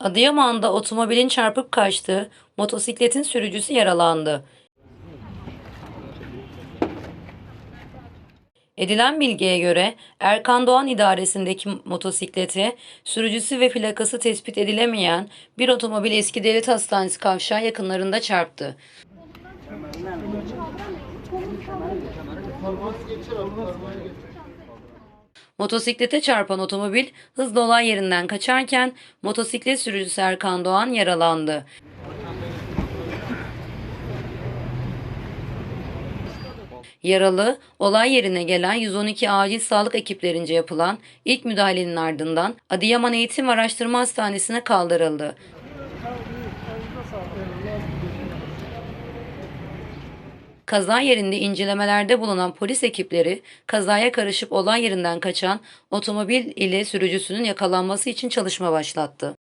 Adıyaman'da otomobilin çarpıp kaçtığı motosikletin sürücüsü yaralandı. Edilen bilgiye göre Erkan Doğan idaresindeki motosikleti sürücüsü ve plakası tespit edilemeyen bir otomobil Eski Devlet Hastanesi kavşağı yakınlarında çarptı. Motosiklete çarpan otomobil hızla olay yerinden kaçarken motosiklet sürücüsü Erkan Doğan yaralandı. Yaralı, olay yerine gelen 112 acil sağlık ekiplerince yapılan ilk müdahalenin ardından Adıyaman Eğitim ve Araştırma Hastanesi'ne kaldırıldı. Kaza yerinde incelemelerde bulunan polis ekipleri kazaya karışıp olay yerinden kaçan otomobil ile sürücüsünün yakalanması için çalışma başlattı.